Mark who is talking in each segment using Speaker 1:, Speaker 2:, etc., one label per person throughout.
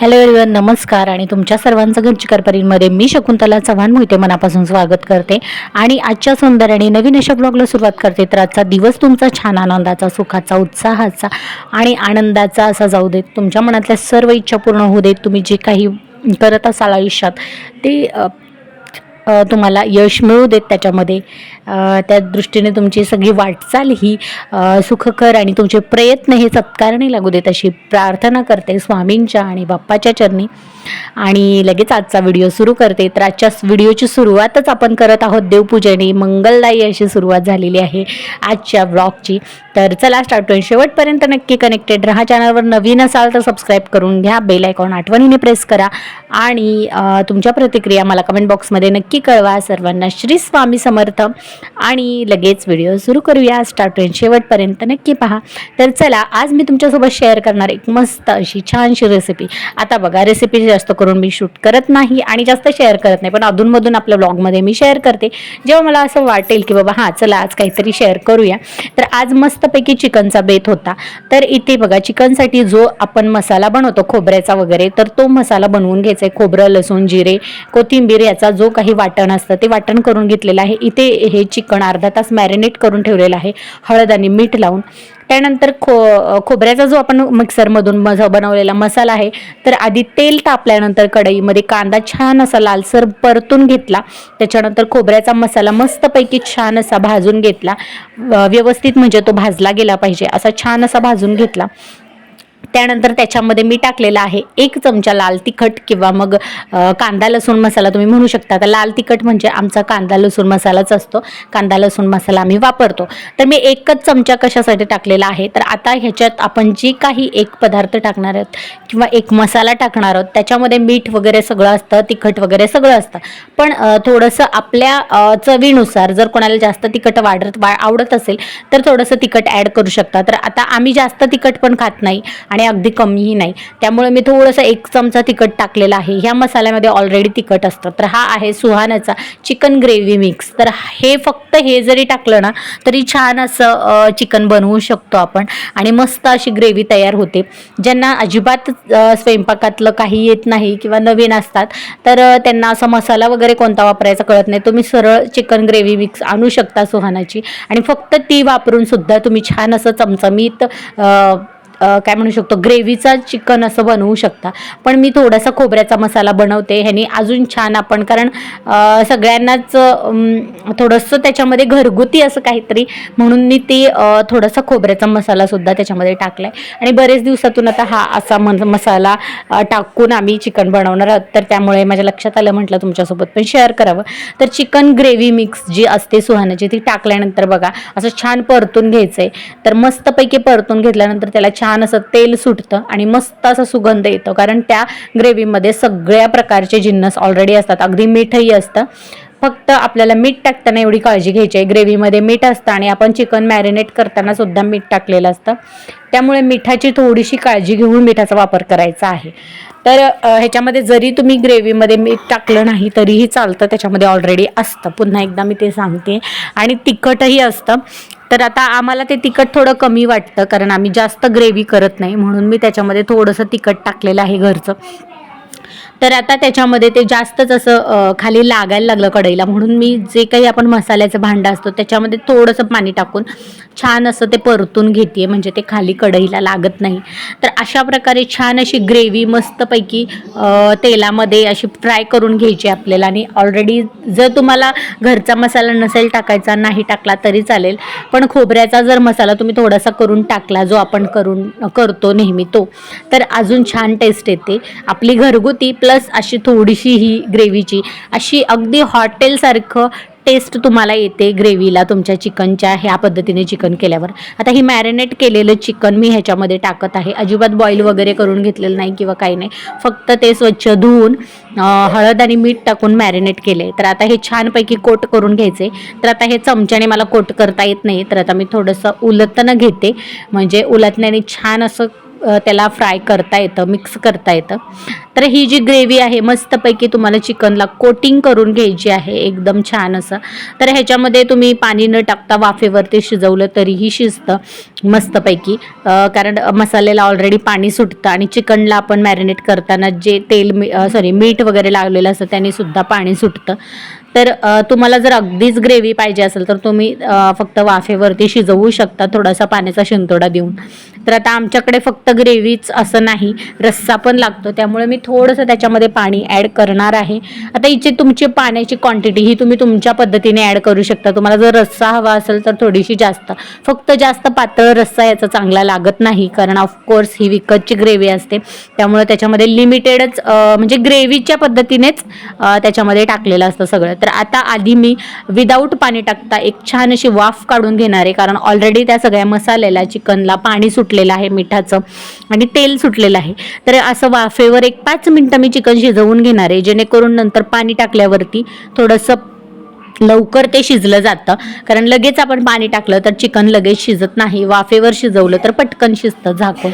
Speaker 1: Hello everyone नमस्कार आणि तुमच्या सर्वांचं घरची परीमध्ये मी शकुंतला चव्हाण मोहिते मनापासून स्वागत करते. आणि आजच्या सुंदर आणि नवीन अशा ब्लॉगला सुरुवात करते तर आजचा दिवस तुमचा छान आनंदाचा सुखाचा उत्साहाचा आणि आनंदाचा असा जाऊ देत. तुमच्या मनातल्या सर्व इच्छा पूर्ण होऊ देत. तुम्ही जे काही करत असाल आयुष्यात ते तुम्हाला यश मिळू देत त्याच्यामध्ये. त्या दृष्टीने तुमची सगळी वाटचाल ही सुखकर आणि तुमचे प्रयत्न हे सत्कारणी लागू देत अशी प्रार्थना करते स्वामींच्या आणि बाप्पाच्या चरणी. आणि लगेच आजचा व्हिडिओ सुरू करते. तर आजच्या व्हिडिओची सुरुवातच आपण करत आहोत देवपूजेने. मंगलदायी अशी सुरुवात झालेली आहे आजच्या ब्लॉगची तर चला स्टार्ट होईल शेवटपर्यंत नक्की कनेक्टेड राहा. चॅनलवर नवीन असाल तर सबस्क्राईब करून घ्या. बेल आयकॉन आठवणीने प्रेस करा. आणि तुमच्या प्रतिक्रिया मला कमेंट बॉक्समध्ये नक्की नक्की कळवा. सर्वांना श्री स्वामी समर्थ. आणि लगेच व्हिडिओ सुरू करूया. स्टार्ट शेवटपर्यंत नक्की पहा. तर चला आज मी तुमच्यासोबत शेअर करणार एक मस्त अशी छानशी रेसिपी आता बघा रेसिपी जास्त करून मी शूट करत नाही आणि जास्त शेअर करत नाही. पण अधूनमधून आपल्या ब्लॉगमध्ये मी शेअर करते. जेव्हा मला असं वाटेल की बाबा हां चला आज काहीतरी शेअर करूया. तर आज मस्तपैकी चिकनचा बेत होता. तर इथे बघा चिकनसाठी जो आपण मसाला बनवतो खोबऱ्याचा वगैरे तर तो मसाला बनवून घ्यायचा आहे. खोबरं लसूण जिरे कोथिंबीर याचा जो काही वाटण असतं. ते वाटण करून घेतलेलं आहे. इथे हे चिकन अर्धा तास मॅरिनेट करून ठेवलेलं आहे. हळद आणि मीठ लावून. त्यानंतर खो खोबऱ्याचा जो आपण मिक्सरमधून मज बनवलेला मसाला आहे तर आधी तेल तापल्यानंतर कढईमध्ये कांदा छान असा लालसर परतून घेतला. त्याच्यानंतर खोबऱ्याचा मसाला मस्तपैकी छान असा भाजून घेतला. व्यवस्थित म्हणजे तो भाजला गेला पाहिजे. असा छान असा भाजून घेतला. त्यानंतर त्याच्यामध्ये मी टाकलेला आहे एक चमचा लाल तिखट किंवा मग कांदा लसूण मसाला तुम्ही म्हणू शकता. तर लाल तिखट म्हणजे आमचा कांदा लसूण मसालाच असतो. कांदा लसूण मसाला आम्ही वापरतो. तर मी एकच चमचा कशासाठी टाकलेला आहे? तर आता ह्याच्यात आपण जे काही एक पदार्थ टाकणार आहोत किंवा एक मसाला टाकणार आहोत त्याच्यामध्ये मीठ वगैरे सगळं असतं तिखट वगैरे सगळं असतं. पण थोडंसं आपल्या चवीनुसार जर कोणाला जास्त तिखट वाढत वा आवडत असेल तर थोडंसं तिखट ॲड करू शकता. तर आता आम्ही जास्त तिखट पण खात नाही आणि अगदी कमीही नाही. त्यामुळे मी थोडंसं एक चमचा तिखट टाकलेला आहे. ह्या मसाल्यामध्ये ऑलरेडी तिखट असतं. तर हा आहे सुहानाचा चिकन ग्रेव्ही मिक्स तर हे फक्त हे जरी टाकलं ना तरी छान असं चिकन बनवू शकतो आपण. आणि मस्त अशी ग्रेव्ही तयार होते. ज्यांना अजिबात स्वयंपाकातलं काही येत नाही किंवा नवीन असतात तर त्यांना असा मसाला वगैरे कोणता वापरायचा कळत नाही. तुम्ही सरळ चिकन ग्रेव्ही मिक्स आणू शकता सुहानाची. आणि फक्त ती वापरून सुद्धा तुम्ही छान असं चमचमीत काय म्हणू शकतो ग्रेव्हीचा चिकन असं बनवू शकता. पण मी थोडासा खोबऱ्याचा मसाला बनवते ह्यानी अजून छान आपण कारण सगळ्यांनाच थोडंसं त्याच्यामध्ये घरगुती असं काहीतरी म्हणून मी ते थोडासा खोबऱ्याचा मसालासुद्धा त्याच्यामध्ये टाकला आहे आणि बरेच दिवसातून आता हा असा मन मसाला टाकून आम्ही चिकन बनवणार आहोत. तर त्यामुळे माझ्या लक्षात आलं म्हटलं तुमच्यासोबत पण शेअर करावं. तर चिकन ग्रेव्ही मिक्स जी असते सुहानाची ती टाकल्यानंतर बघा असं छान परतून घ्यायचं आहे तर मस्तपैकी परतून घेतल्यानंतर त्याला छान छान असं तेल सुटतं आणि मस्त असं सुगंध येतो. कारण त्या ग्रेव्हीमध्ये सगळ्या प्रकारचे जिन्नस ऑलरेडी असतात. अगदी मीठही असतं. फक्त आपल्याला मीठ टाकताना एवढी काळजी घ्यायची आहे. ग्रेव्हीमध्ये मीठ असतं आणि आपण चिकन मॅरिनेट करताना सुद्धा मीठ टाकलेलं असतं. त्यामुळे मिठाची थोडीशी काळजी घेऊन मिठाचा वापर करायचा आहे. तर ह्याच्यामध्ये जरी तुम्ही ग्रेव्हीमध्ये मीठ टाकलं नाही तरीही चालतं. त्याच्यामध्ये ऑलरेडी असतं. पुन्हा एकदा मी ते सांगते. आणि तिखटही असतं. तर आता आम्हाला ते तिखट थोडं कमी वाटतं कारण आम्ही जास्त ग्रेव्ही करत नाही म्हणून मी त्याच्यामध्ये थोडंसं तिखट टाकलेलं आहे घरचं. तर आता त्याच्यामध्ये ते जास्तच असं खाली लागायला लागलं कढईला. म्हणून मी जे काही आपण मसाल्याचं भांडं असतो त्याच्यामध्ये थोडंसं पाणी टाकून छान असं ते परतून घेते म्हणजे ते खाली कढईला लागत नाही. तर अशा प्रकारे छान अशी ग्रेव्ही मस्तपैकी तेलामध्ये अशी फ्राय करून घ्यायची आपल्याला. आणि ऑलरेडी जर तुम्हाला घरचा मसाला नसेल टाकायचा नाही टाकला तरी चालेल. पण खोबऱ्याचा जर मसाला तुम्ही थोडासा करून टाकला जो आपण करून करतो नेहमी तो तर अजून छान टेस्ट येते. आपली घरगुती प्लस प्लस अशी थोडीशी ही ग्रेव्हीची अशी अगदी हॉटेलसारखं टेस्ट तुम्हाला येते ग्रेव्हीला तुमच्या चिकनच्या ह्या पद्धतीने चिकन केल्यावर. आता ही मॅरिनेट केलेलं चिकन मी ह्याच्यामध्ये टाकत आहे. अजिबात बॉईल वगैरे करून घेतलेलं नाही किंवा काही नाही. फक्त ते स्वच्छ धुवून हळद आणि मीठ टाकून मॅरिनेट केले. तर आता हे छानपैकी कोट करून घ्यायचे. तर आता हे चमच्याने मला कोट करता येत नाही. तर आता मी थोडंसं उलटणं घेते. म्हणजे उलतण्याने छान असं त्याला फ्राय करता येतं मिक्स करता येतं. तर ही जी ग्रेव्ही आहे मस्तपैकी तुम्हाला चिकनला कोटिंग करून घ्यायची आहे एकदम छान असं. तर ह्याच्यामध्ये तुम्ही पाणी न टाकता वाफेवरती शिजवलं तरीही शिजतं मस्तपैकी. कारण मसाल्याला ऑलरेडी पाणी सुटतं आणि चिकनला आपण मॅरिनेट करताना जे तेल मी सॉरी मीठ वगैरे लागलेलं असतं त्याने सुद्धा पाणी सुटतं. तर तुम्हाला जर अगदीच ग्रेव्ही पाहिजे असेल तर तुम्ही फक्त वाफेवरती शिजवू शकता थोडासा पाण्याचा शिंतोडा देऊन. तर आता आमच्याकडे फक्त ग्रेव्हीच असं नाही रस्सा पण लागतो. त्यामुळे मी थोडंसं त्याच्यामध्ये पाणी ॲड करणार आहे. आता इथे तुमची पाण्याची क्वांटिटी ही तुम्ही तुमच्या पद्धतीने ॲड करू शकता. तुम्हाला जर रस्सा हवा असेल तर थोडीशी जास्त. फक्त जास्त पातळ रस्सा याचा चांगला लागत नाही कारण ऑफकोर्स ही विकतची ग्रेव्ही असते. त्यामुळे त्याच्यामध्ये लिमिटेडच म्हणजे ग्रेव्हीच्या पद्धतीनेच त्याच्यामध्ये टाकलेलं असतं सगळं. तर आता आधी मी विदाऊट पाणी टाकता एक छान अशी वाफ काढून घेणार आहे कारण ऑलरेडी त्या सगळ्या मसाल्याला चिकनला पाणी सुटलेलं आहे मिठाचं आणि तेल सुटलेलं आहे. तर असं वाफेवर एक पाच मिनटं मी चिकन शिजवून घेणार आहे जेणेकरून नंतर पाणी टाकल्यावरती थोडंसं लवकर ते शिजलं जातं. कारण लगेच आपण पाणी टाकलं तर चिकन लगेच शिजत नाही वाफेवर शिजवलं तर पटकन शिजतं झाकून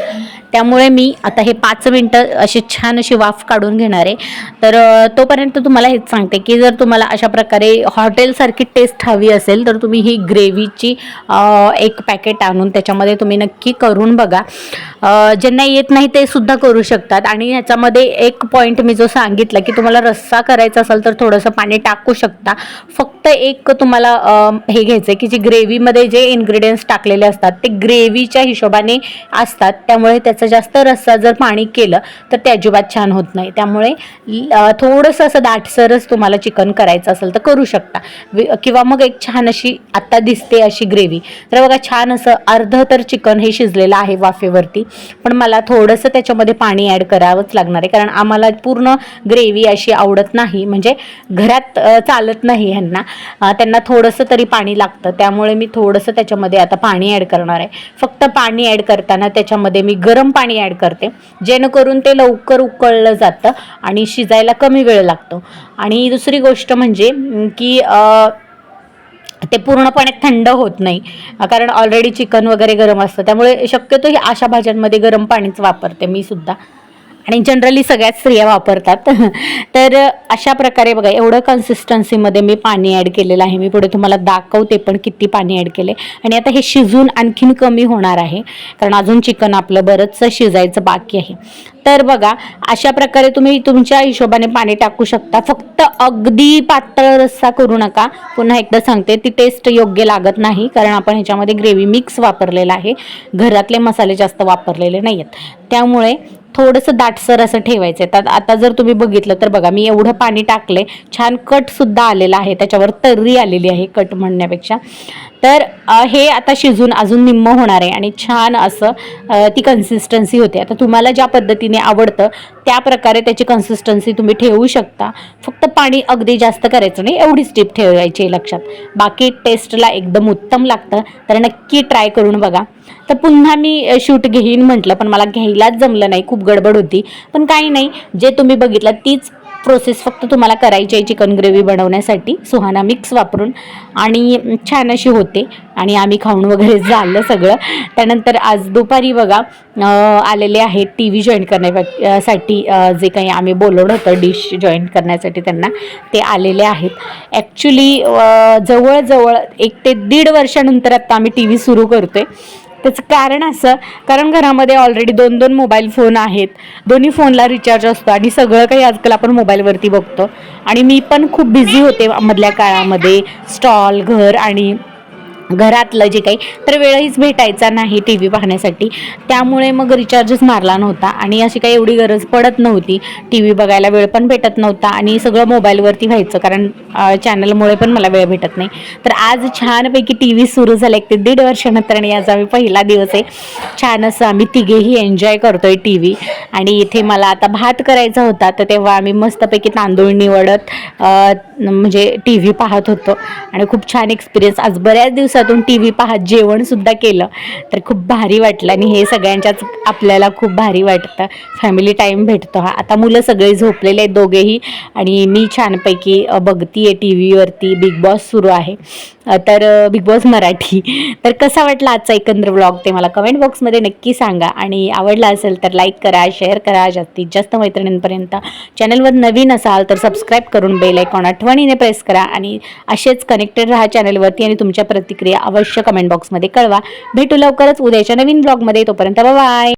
Speaker 1: त्यामुळे मी आता हे पाच मिनटं अशी छान अशी वाफ काढून घेणार आहे. तर तोपर्यंत तुम्हाला हेच सांगते की जर तुम्हाला अशा प्रकारे हॉटेलसारखी टेस्ट हवी असेल तर तुम्ही ही ग्रेव्हीची एक पॅकेट आणून त्याच्यामध्ये तुम्ही नक्की करून बघा. ज्यांना येत नाही ते सुद्धा करू शकतात. आणि ह्याच्यामध्ये एक पॉईंट मी जो सांगितला की तुम्हाला रस्सा करायचा असेल तर थोडंसं पाणी टाकू शकता. फक्त एक तुम्हाला हे घ्यायचं आहे की जी ग्रेव्हीमध्ये जे इन्ग्रेडियंट्स टाकलेले असतात ते ग्रेव्हीच्या हिशोबाने असतात. त्यामुळे त्याचं जास्त रस्सा जर पाणी केलं तर ते अजिबात छान होत नाही. त्यामुळे ल- थोडंसं असं दाटसरच तुम्हाला चिकन करायचं असेल तर करू शकता. किंवा मग एक छान अशी आत्ता दिसते अशी ग्रेव्ही. तर बघा छान असं अर्ध तर चिकन हे शिजलेलं आहे वाफेवरती. पण मला थोडंसं त्याच्यामध्ये पाणी ॲड करावंच लागणार आहे. कारण आम्हाला पूर्ण ग्रेव्ही अशी आवडत नाही. म्हणजे घरात चालत नाही ह्यांना. त्यांना थोडंसं तरी पाणी लागतं. त्यामुळे मी थोडंसं त्याच्यामध्ये आता पाणी ॲड करणार आहे. फक्त पाणी ॲड करताना त्याच्यामध्ये मी गरम पाणी ॲड करते. जेणेकरून ते लवकर उकळलं जातं आणि शिजायला कमी वेळ लागतो. आणि दुसरी गोष्ट म्हणजे की ते पूर्णपणे थंड होत नाही. कारण ऑलरेडी चिकन वगैरे गरम असतं. त्यामुळे शक्यतो ही अशा भाज्यांमध्ये गरम पाणीच वापरते मी सुद्धा. आणि जनरली सगळ्याच स्त्रिया वापरतात. तर अशा प्रकारे बघा एवढं कन्सिस्टन्सीमध्ये मी पाणी ॲड केलेलं आहे. मी पुढे तुम्हाला दाखवते पण किती पाणी ॲड केले. आणि आता हे शिजून आणखीन कमी होणार आहे. कारण अजून चिकन आपलं बरंचसं शिजायचं बाकी आहे. तर बघा अशा प्रकारे तुम्ही तुमच्या हिशोबाने पाणी टाकू शकता. फक्त अगदी पातळ रस्सा करू नका. पुन्हा एकदा सांगते ती टेस्ट योग्य लागत नाही. कारण आपण ह्याच्यामध्ये ग्रेव्ही मिक्स वापरलेला आहे. घरातले मसाले जास्त वापरलेले नाही आहेत त्यामुळे थोडंसं दाटसर असं ठेवायचं आहे. तर आता जर तुम्ही बघितलं तर बघा मी एवढं पाणी टाकले छान कट सुद्धा आलेला आहे. त्याच्यावर तर्री आलेली आहे कट म्हणण्यापेक्षा. तर हे आता शिजून अजून निम्म होणार आहे आणि छान असं ती कन्सिस्टन्सी होते. आता तुम्हाला ज्या पद्धतीने आवडतं त्या प्रकारे त्याची कन्सिस्टन्सी तुम्ही ठेवू शकता. फक्त पाणी अगदी जास्त करायचं नाही एवढीच टीप ठेवायची आहे लक्षात. बाकी टेस्टला एकदम उत्तम लागतं. तर नक्की ट्राय करून बघा. तर पुन्हा मी शूट घेईन म्हटलं पण मला घ्यायलाच जमलं नाही खूप गडबड होती. पण काही नाही जे तुम्ही बघितलं तीच प्रोसेस फक्त तुम्हाला करायची आहे चिकन ग्रेव्ही बनवण्यासाठी. सुहाना मिक्स वापरून. आणि छान अशी होते. आणि आम्ही खाऊन वगैरे झालं सगळं. त्यानंतर आज दुपारी बघा आलेले आहेत टी व्ही जॉईन करण्यासाठी साठी जे काही आम्ही बोलवलं होतं डिश जॉईन करण्यासाठी त्यांना ते आलेले आहेत. ॲक्च्युली जवळजवळ एक ते दीड वर्षानंतर आत्ता आम्ही टी व्ही सुरू करतो आहे त्याचं कारण असं कारण घरामध्ये ऑलरेडी दोन दोन मोबाईल फोन आहेत. दोन्ही फोनला रिचार्ज असतो आणि सगळं काही आजकाल आपण मोबाईलवरती बघतो. आणि मी पण खूप बिझी होते मधल्या काळामध्ये. स्टॉल घर आणि घरातलं जे काही तर वेळहीच भेटायचा नाही टी व्ही पाहण्यासाठी. त्यामुळे मग रिचार्जच मारला नव्हता आणि अशी काही एवढी गरज पडत नव्हती. टी व्ही बघायला वेळ पण भेटत नव्हता आणि सगळं मोबाईलवरती व्हायचं कारण चॅनलमुळे पण मला वेळ भेटत नाही. तर आज छानपैकी टी व्ही सुरू झाला एक ते दीड वर्षानंतर आणि आज आम्ही पहिला दिवस आहे. छान असं आम्ही तिघेही एन्जॉय करतोय टी व्ही. आणि इथे मला आता भात करायचा होता तर तेव्हा आम्ही मस्तपैकी तांदूळ निवडत म्हणजे टी व्ही पाहत होतो. आणि खूप छान एक्सपिरियन्स आज बऱ्याच दिवस दिवसातून टी व्ही पाहत जेवणसुद्धा केलं. तर खूप भारी वाटलं आणि हे सगळ्यांच्याच आपल्याला खूप भारी वाटतं. फॅमिली टाईम भेटतो हा. आता मुलं सगळे झोपलेले आहेत दोघेही आणि मी छानपैकी बघती आहे टी व्हीवरती बिग बॉस सुरू आहे. तर बिग बॉस मराठी. तर कसा वाटला आजचा एकंदर व्लॉग ते मला कमेंट बॉक्समध्ये नक्की सांगा. आणि आवडला असेल तर लाईक करा शेअर करा. जास्तीत जास्त मैत्रिणींपर्यंत चॅनलवर नवीन असाल तर सबस्क्राईब करून बेल आयकॉन आठवणीने प्रेस करा. आणि असेच कनेक्टेड राहा चॅनलवरती आणि तुमच्या प्रतिक्रिया प्रतिक्रिया अवश्य कमेंट बॉक्समध्ये कळवा. भेटू लवकरच उद्याच्या नवीन ब्लॉगमध्ये तोपर्यंत बाय